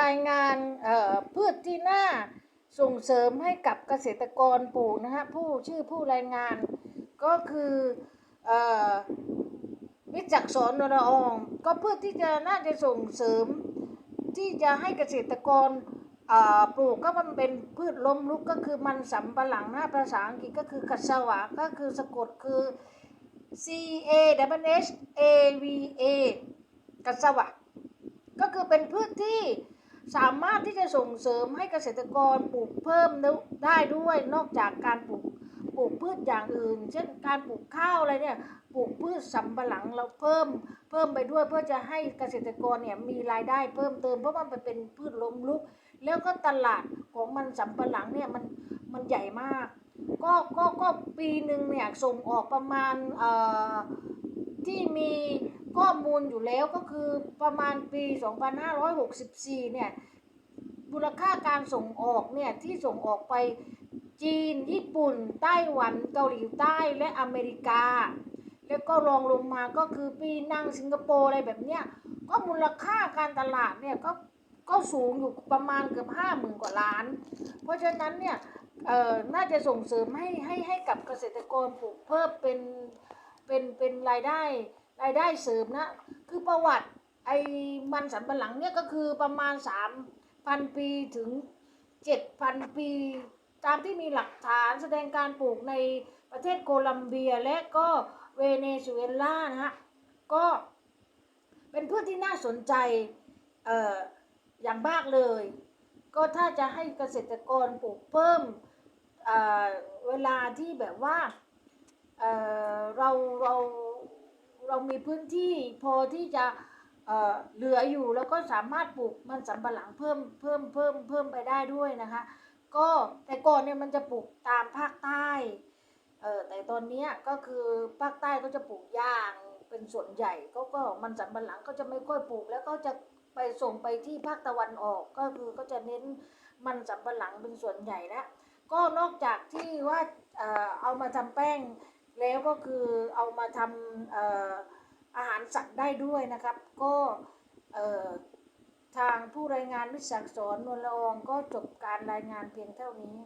รายงานพืชที่น่าส่งเสริมให้กับเกษตรกรปลูกนะฮะผู้ชื่อผู้รายงานก็คือวิจักรสอนนรอองก็เพื่อที่จะน่าจะส่งเสริม ที่จะให้เกษตรกรปลูกก็มันเป็นพืชล้มลุกก็คือมันสำปะหลังหนะภาษาอังกฤษก็คือคัสวะก็คือสะกดคือ C A W H A V A กัสวะ ก็คือเป็นพืชที่สามารถที่จะส่งเสริมให้เกษตรกรปลูกเพิ่มได้ด้วยนอกจากการปลูกปลูกพืชอย่างอื่น เช่นการปลูกข้าวอะไรเนี่ยปลูกพืชสำปะหลังเราเพิ่มเพิ่มไปด้วยเพื่อจะให้เกษตรกรเนี่ยมีรายได้เพิ่มเติมเพราะมันเป็นพืชล้มลุก แล้วก็ตลาดของมันสำปะหลังเนี่ยมันมันใหญ่มาก ก็ก็ก็ปีหนึ่งเนี่ยส่งออกประมาณเอ่อ ที่มีข้อมูลอยู่แล้วก็คือประมาณปี 2564 เนี่ยมูลค่าการส่งออกเนี่ยที่ส่งออกไปจีน ญี่ปุ่น ไต้หวัน เกาหลีใต้และอเมริกา แล้วก็รองลงมาก็คือปีนังสิงคโปร์อะไรแบบเนี้ยก็มูลค่าการตลาดเนี่ยก็ก็สูงอยู่ประมาณเกือบห้าหมื่นกว่าล้าน เพราะฉะนั้นเนี่ยเออน่าจะส่งเสริมให้ให้ให้กับเกษตรกรปลูกเพิ่มเป็น เป็นเป็นรายได้รายได้เสริมนะคือประวัติไอ้มันสำปะหลังเนี่ยก็คือประมาณสามพันปีถึงเจ็ดพันปี ตามที่มีหลักฐานแสดงการปลูกในประเทศโคลัมเบียและก็เวเนซุเอลานะฮะก็เป็นพืชที่น่าสนใจเอ่ออย่างมากเลย ก็ถ้าจะให้เกษตรกรปลูกเพิ่มเเวลาที่แบบว่า เราเราเรามีพื้นที่พอที่จะเอ่อเหลืออยู่แล้วก็สามารถปลูกมันสำปะหลังเพิ่มเพิ่มเพิ่มเพิ่มไปได้ด้วยนะคะ ก็แต่ก่อนเนี่ยมันจะปลูกตามภาคใต้เออแต่ตอนนี้ก็คือภาคใต้ก็จะปลูกยางเป็นส่วนใหญ่ก็ก็มันสำปะหลังก็จะไม่ค่อยปลูก แล้วก็จะไปส่งไปที่ภาคตะวันออกก็คือก็จะเน้นมันสำปะหลังเป็นส่วนใหญ่นะก็นอกจากที่ว่าเอ่อเอามาทำแป้ง แล้วก็คือเอามาทำอาหารสัตว์ได้ด้วยนะครับ ก็ทางผู้รายงานวิสักษรนวลละอองก็จบการรายงานเพียงเท่านี้